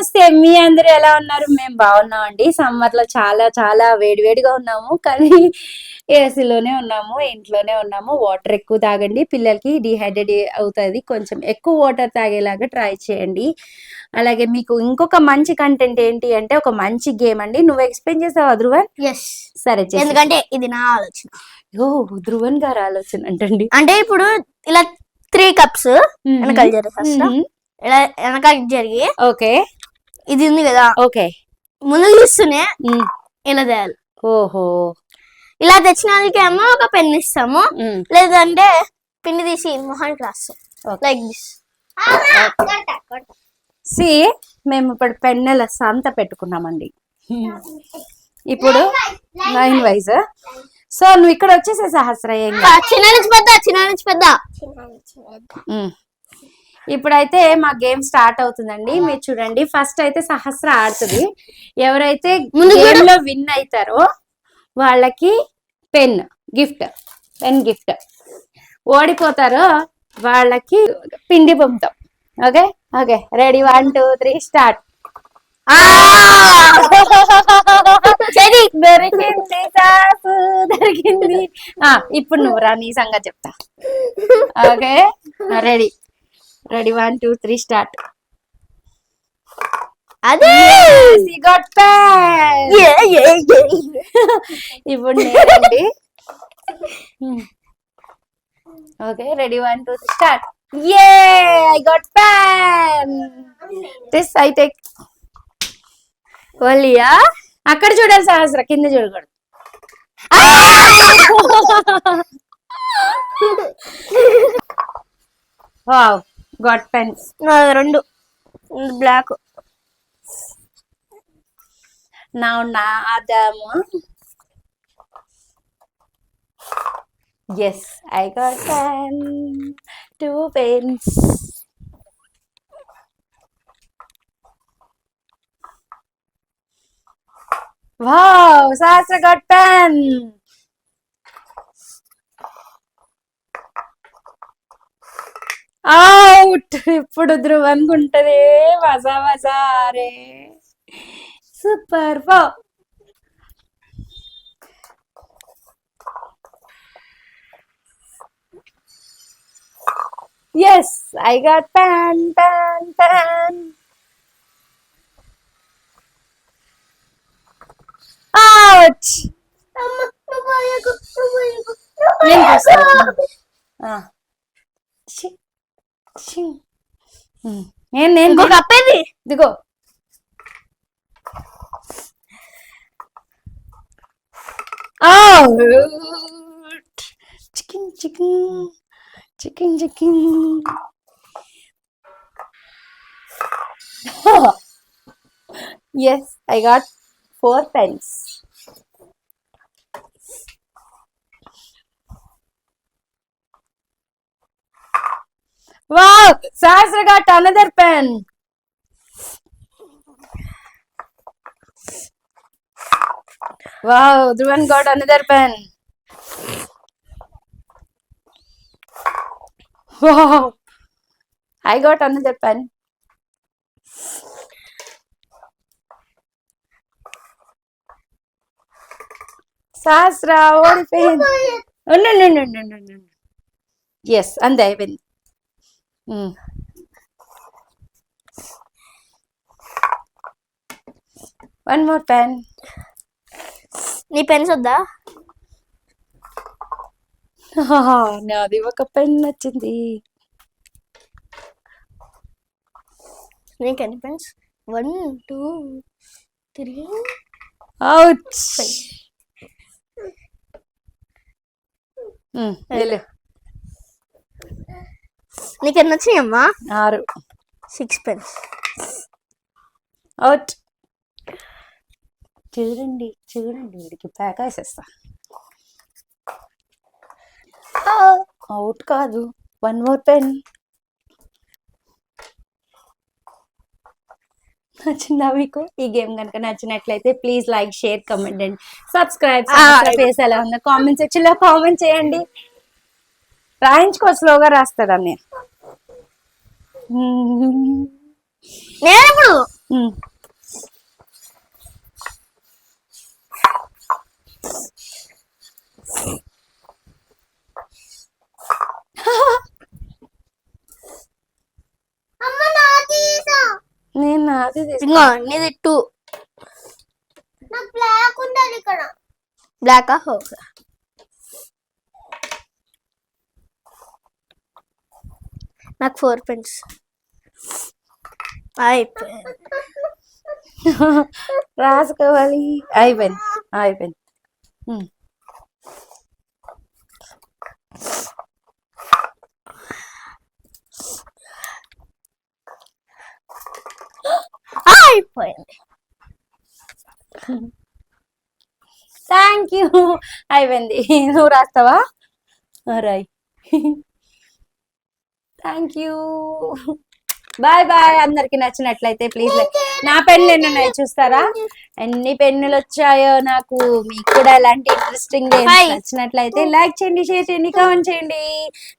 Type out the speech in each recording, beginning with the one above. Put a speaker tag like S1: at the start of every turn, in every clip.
S1: నమస్తే. మీ అందరూ ఎలా ఉన్నారు? మేము బాగున్నాం అండి. సమ్మర్లో చాలా చాలా వేడివేడిగా ఉన్నాము. కానీ ఏసీలోనే ఉన్నాము ఇంట్లోనే ఉన్నాము. వాటర్ ఎక్కువ తాగండి. పిల్లలకి డిహైడ్రేట్ అవుతుంది. కొంచెం ఎక్కువ వాటర్ తాగేలాగా ట్రై చేయండి. అలాగే మీకు ఇంకొక మంచి కంటెంట్ ఏంటి అంటే ఒక మంచి గేమ్ అండి. నువ్వు ఎక్స్ప్లెయిన్ చేసావు ధ్రువన్? సరే.
S2: ఎందుకంటే ఇది నా ఆలోచన.
S1: ఓ ధ్రువన్ గారు ఆలోచన అంటండి.
S2: అంటే ఇప్పుడు ఇలా త్రీ కప్స్ వెనకాల జరిగి ఇలా వెనక జరిగి
S1: ఓకే.
S2: ఇది ఉంది కదా?
S1: ఓకే.
S2: ముందు తీస్తూనే ఇలా చేయాలి
S1: ఓహో.
S2: ఇలా తెచ్చినందుకేమో ఒక పెన్ ఇస్తాము. లేదంటే పిండి తీసి మొహానికి రాస్తాం. Like this.
S1: సి మేము ఇప్పుడు పెన్నెల సంత పెట్టుకున్నామండి. ఇప్పుడు లైన్ వైజ్. సో నువ్వు ఇక్కడ వచ్చేసే సహస్ర.
S2: చిన్న నుంచి పెద్ద చిన్న నుంచి పెద్ద.
S1: ఇప్పుడైతే మా గేమ్ స్టార్ట్ అవుతుందండి. మీరు చూడండి. ఫస్ట్ అయితే సహస్ర ఆడుతుంది. ఎవరైతే
S2: ముందు
S1: గేమ్లో విన్ అవుతారో వాళ్ళకి పెన్ గిఫ్ట్ పెన్ గిఫ్ట్. ఓడిపోతారో వాళ్ళకి పిండి పంపుతాం okay? Okay. Ready? One two three start.
S2: సరే
S1: దొరికింది సాసు దొరికింది. ఆ, ఇప్పుడు నువ్వు రా నీ సంగతి చెప్తా. Okay? Ready? Ready one two three start
S2: అదే.
S1: ఇప్పుడు నేనండి. Okay ready one two three start a I got pen this I take
S2: ఒలియా
S1: అక్కడ చూడాలి సహస్ర కింద చూడకూడదు. వావ్ గాట్ పెన్స్
S2: నాది రెండు బ్లాక్
S1: now నాదము yes i got pen two pens wow sasha got pen out ఇప్పుడు ధ్రువ అనుకుంటది మజా మజా రే సూపర్ పో yes I got pen pen pen out నేను నేను నేను
S2: ఇంకొక అప్పేది
S1: దిగో out chicken chicken chicken chicken yes i got four pens sasra got another pen Wow, Dhruvan got another pen. Wow, I got another pen. Sasra, ఓడిపోయింది yes అంతే అయిపోయింది. One more pen
S2: నీ పెన్స్ వద్దా?
S1: నాది ఒక పెన్ వచ్చింది
S2: నీకు ఎన్ని pens one two three
S1: out వెళ్ళు.
S2: నీకు ఎన్ని వచ్చినాయమ్మా
S1: ఆరు.
S2: Six pens
S1: out. చూడండి చూడండి వీడికి ప్యాక్ వేసేస్తా అవుట్ కాదు. వన్ మోర్ పెన్ నచ్చిందా మీకు? ఈ గేమ్ కనుక నచ్చినట్లయితే please like share comment and subscribe face ఎలా ఉందో? కామెంట్ సెక్షన్లో కామెంట్ చేయండి. రాయించుకో స్లోగా రాస్తాడు
S2: నేను? ఇప్పుడు
S1: ఉమ్.
S3: అమ్మ నాది
S1: నేను నాది తీసుకు-
S2: ఇంకో నీది టూ.
S3: నాకు బ్లాక్ ఉండాలి ఇక్కడ.
S2: బ్లాక్? నాకు ఫోర్ పెన్స్. అయిపోయింది
S1: రాసుకోవాలి. అయిపోయింది అయిపోయింది.
S2: అయిపోయింది.
S1: Thank you. అయిపోయింది. నువ్వు రాస్తావా? Roy. Thank you. Bye bye అందరికి నచ్చినట్లయితే ప్లీజ్ నా పెన్నులు ఎన్ని ఉన్నాయి చూస్తారా? ఎన్ని పెన్నులు వచ్చాయో నాకు. మీకు కూడా ఎలాంటి ఇంట్రెస్టింగ్. నచ్చినట్లయితే లైక్ చేయండి షేర్ చేయండి కామెంట్ చేయండి.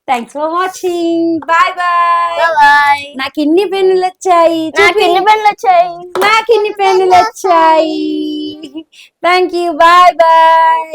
S1: Thanks for watching bye bye
S2: bye
S1: నాకు ఇన్ని పెన్నులు వచ్చాయి.
S2: నాకు
S1: చూపి.
S2: ఎన్ని పెన్లు వచ్చాయి.
S1: నాకు ఇన్ని పెన్నులు వచ్చాయి. Thank you bye bye